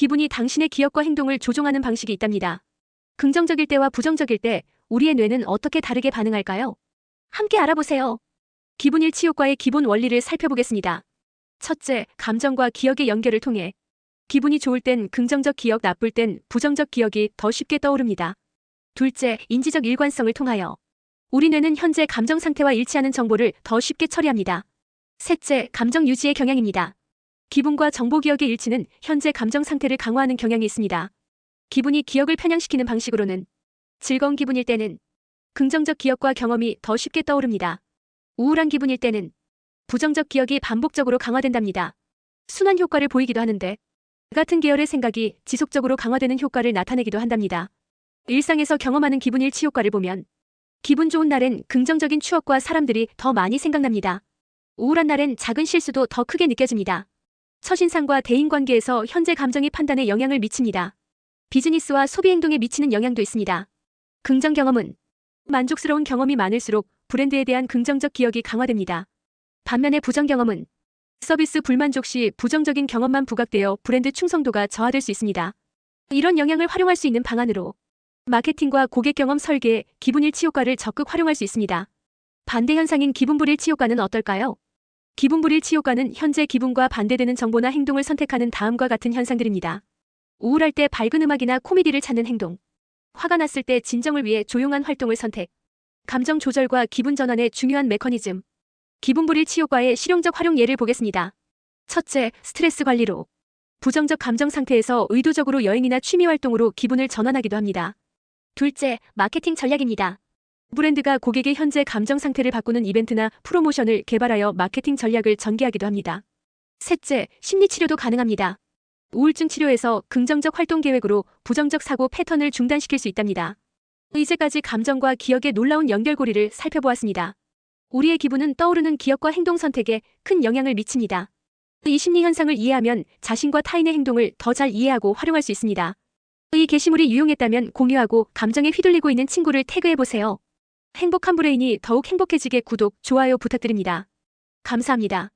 기분이 당신의 기억과 행동을 조종하는 방식이 있답니다. 긍정적일 때와 부정적일 때 우리의 뇌는 어떻게 다르게 반응할까요? 함께 알아보세요. 기분 일치 효과의 기본 원리를 살펴보겠습니다. 첫째, 감정과 기억의 연결을 통해 기분이 좋을 땐 긍정적 기억, 나쁠 땐 부정적 기억이 더 쉽게 떠오릅니다. 둘째, 인지적 일관성을 통하여 우리 뇌는 현재 감정 상태와 일치하는 정보를 더 쉽게 처리합니다. 셋째, 감정 유지의 경향입니다. 기분과 정보 기억의 일치는 현재 감정 상태를 강화하는 경향이 있습니다. 기분이 기억을 편향시키는 방식으로는 즐거운 기분일 때는 긍정적 기억과 경험이 더 쉽게 떠오릅니다. 우울한 기분일 때는 부정적 기억이 반복적으로 강화된답니다. 순환 효과를 보이기도 하는데 같은 계열의 생각이 지속적으로 강화되는 효과를 나타내기도 한답니다. 일상에서 경험하는 기분 일치 효과를 보면 기분 좋은 날엔 긍정적인 추억과 사람들이 더 많이 생각납니다. 우울한 날엔 작은 실수도 더 크게 느껴집니다. 첫인상과 대인관계에서 현재 감정이 판단에 영향을 미칩니다. 비즈니스와 소비 행동에 미치는 영향도 있습니다. 긍정 경험은 만족스러운 경험이 많을수록 브랜드에 대한 긍정적 기억이 강화됩니다. 반면에 부정 경험은 서비스 불만족 시 부정적인 경험만 부각되어 브랜드 충성도가 저하될 수 있습니다. 이런 영향을 활용할 수 있는 방안으로 마케팅과 고객 경험 설계, 기분 일치 효과를 적극 활용할 수 있습니다. 반대 현상인 기분 불일치 효과는 어떨까요? 기분 불일 치 효과는 현재 기분과 반대되는 정보나 행동을 선택하는 다음과 같은 현상들입니다. 우울할 때 밝은 음악이나 코미디를 찾는 행동. 화가 났을 때 진정을 위해 조용한 활동을 선택. 감정 조절과 기분 전환의 중요한 메커니즘. 기분 불일 치 효과의 실용적 활용 예를 보겠습니다. 첫째, 스트레스 관리로. 부정적 감정 상태에서 의도적으로 여행이나 취미 활동으로 기분을 전환하기도 합니다. 둘째, 마케팅 전략입니다. 브랜드가 고객의 현재 감정 상태를 바꾸는 이벤트나 프로모션을 개발하여 마케팅 전략을 전개하기도 합니다. 셋째, 심리 치료도 가능합니다. 우울증 치료에서 긍정적 활동 계획으로 부정적 사고 패턴을 중단시킬 수 있답니다. 이제까지 감정과 기억의 놀라운 연결고리를 살펴보았습니다. 우리의 기분은 떠오르는 기억과 행동 선택에 큰 영향을 미칩니다. 이 심리 현상을 이해하면 자신과 타인의 행동을 더 잘 이해하고 활용할 수 있습니다. 이 게시물이 유용했다면 공유하고 감정에 휘둘리고 있는 친구를 태그해보세요. 행복한 브레인이 더욱 행복해지게 구독, 좋아요 부탁드립니다. 감사합니다.